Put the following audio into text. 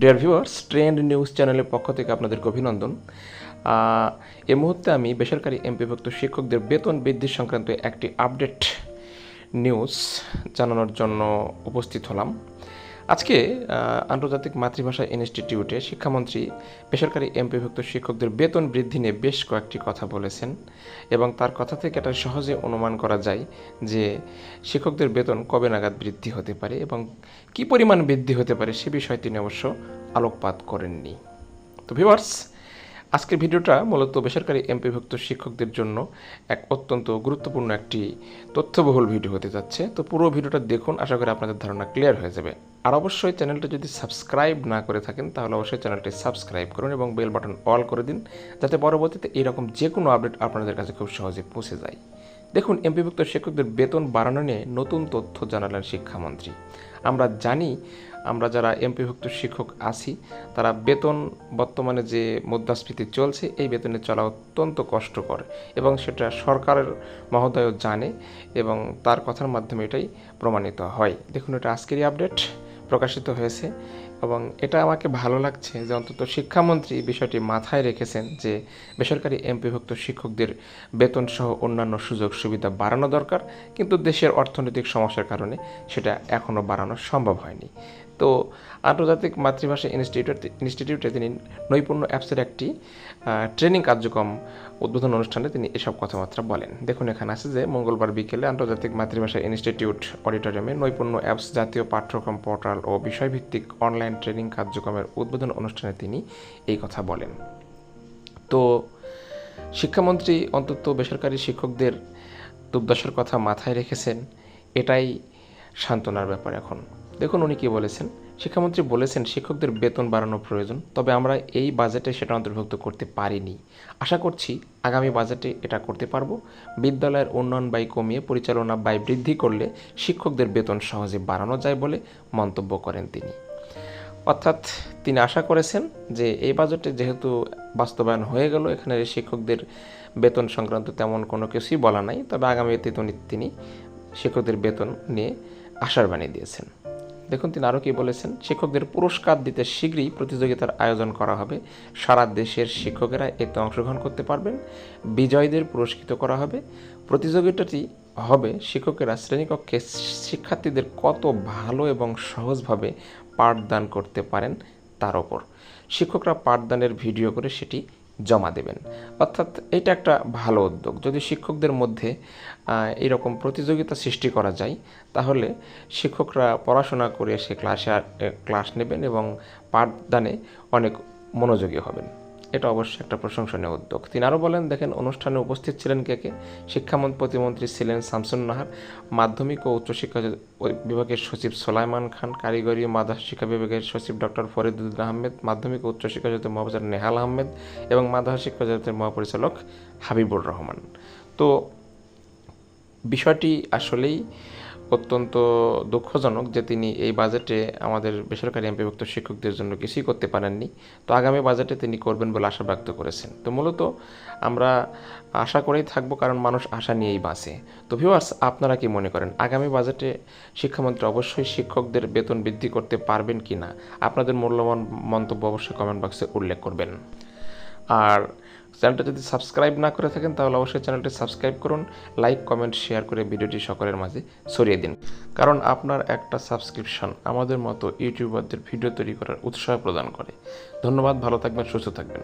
Dear viewers trend news চ্যানেলের পক্ষ থেকে আপনাদেরকে অভিনন্দন। এ মুহূর্তে আমি বেসরকারি এমপিভুক্ত শিক্ষকদের বেতন বৃদ্ধি সংক্রান্ত একটি আপডেট নিউজ জানানোর জন্য উপস্থিত হলাম। আজকে আন্তর্জাতিক মাতৃভাষা ইনস্টিটিউটে শিক্ষামন্ত্রী, বেসরকারি এমপিভুক্ত শিক্ষকদের বেতন বৃদ্ধি নিয়ে বেশ কয়েকটি কথা বলেছেন এবং তার কথা থেকে এটা সহজে অনুমান করা যায় যে শিক্ষকদের বেতন কবে নাগাদ বৃদ্ধি হতে পারে এবং কি পরিমাণ বৃদ্ধি হতে পারে সে বিষয়ে তিনি অবশ্য আলোকপাত করেননি। তো ভিউয়ার্স আজকের ভিডিওটা মূলত বেসরকারি এমপিভুক্ত শিক্ষকদের জন্য এক অত্যন্ত গুরুত্বপূর্ণ একটি তথ্যবহুল ভিডিও হতে যাচ্ছে। তো পুরো ভিডিওটা দেখুন, আশা করি আপনাদের ধারণা ক্লিয়ার হয়ে যাবে। আর অবশ্যই চ্যানেলটা যদি সাবস্ক্রাইব না করে থাকেন, তাহলে অবশ্যই চ্যানেলটি সাবস্ক্রাইব করুন এবং বেল বাটন অল করে দিন, যাতে পরবর্তীতে এরকম যে কোনো আপডেট আপনাদের কাছে খুব সহজে পৌঁছে যায়। দেখুন, এমপিভুক্ত শিক্ষকদের বেতন বাড়ানো নিয়ে নতুন তথ্য জানালেন শিক্ষামন্ত্রী। আমরা জানি, আমরা যারা এমপিভুক্ত শিক্ষক আছি, তারা বেতন বর্তমানে যে মুদ্রাস্ফীতি চলছে, এই বেতনে চলা অত্যন্ত কষ্টকর এবং সেটা সরকারের মহোদয়ও জানে এবং তার কথার মাধ্যমে এটাই প্রমাণিত হয়। দেখুন, এটা আজকেরই আপডেট। প্রকাশিত হয়েছে এবং এটা আমাকে ভালো লাগছে যে অন্তত শিক্ষামন্ত্রী বিষয়টি মাথায় রেখেছেন যে বেসরকারি এমপিভুক্ত শিক্ষকদের বেতন সহ অন্যান্য সুযোগ সুবিধা বাড়ানো দরকার, কিন্তু দেশের অর্থনৈতিক সমস্যার কারণে সেটা এখনও বাড়ানো সম্ভব হয়নি। তো আন্তর্জাতিক মাতৃভাষা ইনস্টিটিউট ইনস্টিটিউটে তিনি নৈপুণ্য অ্যাপসের একটি ট্রেনিং কার্যক্রম উদ্বোধন অনুষ্ঠানে তিনি এসব কথাবার্তা বলেন। দেখুন, এখানে আছে যে মঙ্গলবার বিকেলে আন্তর্জাতিক মাতৃভাষা ইনস্টিটিউট অডিটোরিয়ামে নৈপুণ্য অ্যাপস জাতীয় পাঠ্যক্রম পোর্টাল ও বিষয়ভিত্তিক অনলাইন ট্রেনিং কার্যক্রমের উদ্বোধন অনুষ্ঠানে তিনি এই কথা বলেন। তো শিক্ষামন্ত্রী, অন্তত বেসরকারি শিক্ষকদের দুর্দশার কথা মাথায় রেখেছেন, এটাই সান্ত্বনার ব্যাপার এখন। দেখুন উনি কী বলেছেন। শিক্ষামন্ত্রী বলেছেন, শিক্ষকদের বেতন বাড়ানো প্রয়োজন, তবে আমরা এই বাজেটে সেটা অন্তর্ভুক্ত করতে পারিনি। আশা করছি আগামী বাজেটে এটা করতে পারব। বিদ্যালয়ের উন্নয়ন ব্যয় কমিয়ে পরিচালনা ব্যয় বৃদ্ধি করলে শিক্ষকদের বেতন সহজে বাড়ানো যায় বলে মন্তব্য করেন তিনি। অর্থাৎ তিনি আশা করেছেন যে এই বাজেটে যেহেতু বাস্তবায়ন হয়ে গেল, এখানে শিক্ষকদের বেতন সংক্রান্ত তেমন কোনো কিছুই বলা নাই, তবে আগামীতে তিনি শিক্ষকদের বেতন নিয়ে আশার বাণী দিয়েছেন। দেখুন, তিনি আরও কি বলেছেন, শিক্ষকদের পুরস্কার দিতে শীঘ্রই প্রতিযোগিতার আয়োজন করা হবে। সারা দেশের শিক্ষকেরা এতে অংশগ্রহণ করতে পারবেন। বিজয়ীদের পুরস্কৃত করা হবে। প্রতিযোগিতাটি হবে শিক্ষকেরা শ্রেণীকক্ষে শিক্ষার্থীদের কত ভালো এবং সহজভাবে পাঠদান করতে পারেন তার ওপর। শিক্ষকরা পাঠদানের ভিডিও করে সেটি জমা দেবেন। অর্থাৎ এটা একটা ভালো উদ্যোগ। যদি শিক্ষকদের মধ্যে এরকম প্রতিযোগিতা সৃষ্টি করা যায়, তাহলে শিক্ষকরা পড়াশোনা করে সে ক্লাসে ক্লাস নেবেন এবং পাঠদানে অনেক মনোযোগী হবেন। এটা অবশ্যই একটা প্রশংসনীয় উদ্যোগ। তিনি আরও বলেন, দেখেন, অনুষ্ঠানে উপস্থিত ছিলেন কে কে? শিক্ষামন্ত্রী, প্রতিমন্ত্রী ছিলেন শামসুন নাহার, মাধ্যমিক ও উচ্চশিক্ষা বিভাগের সচিব সোলাইমান খান, কারিগরি ও মাদ্রাসা শিক্ষা বিভাগের সচিব ডক্টর ফরিদুদ্দিন আহমেদ, মাধ্যমিক ও উচ্চশিক্ষা জগতের মহাপরিচালক নেহাল আহমেদ এবং মাদ্রাসা শিক্ষা জগতের মহাপরিচালক হাবিবুর রহমান। তো বিষয়টি আসলেই অত্যন্ত দুঃখজনক যে তিনি এই বাজেটে আমাদের বেসরকারি এমপিভুক্ত শিক্ষকদের জন্য কিছুই করতে পারেননি। তো আগামী বাজেটে তিনি করবেন বলে আশা ব্যক্ত করেছেন। তো মূলত আমরা আশা করেই থাকব, কারণ মানুষ আশা নিয়েই বাঁচে। তো ভিউয়ার্স আপনারা কি মনে করেন, আগামী বাজেটে শিক্ষামন্ত্রী অবশ্যই শিক্ষকদের বেতন বৃদ্ধি করতে পারবেন কি না আপনাদের মূল্যবান মন্তব্য অবশ্যই কমেন্ট বক্সে উল্লেখ করবেন। আর চ্যানেলটা যদি সাবস্ক্রাইব না করে থাকেন, তাহলে অবশ্যই চ্যানেলটি সাবস্ক্রাইব করুন, লাইক, কমেন্ট, শেয়ার করে ভিডিওটি সকলের মাঝে ছড়িয়ে দিন। কারণ আপনার একটা সাবস্ক্রিপশন আমাদের মতো ইউটিউবারদের ভিডিও তৈরি করার উৎসাহ প্রদান করে। ধন্যবাদ, ভালো থাকবেন, সুস্থ থাকবেন।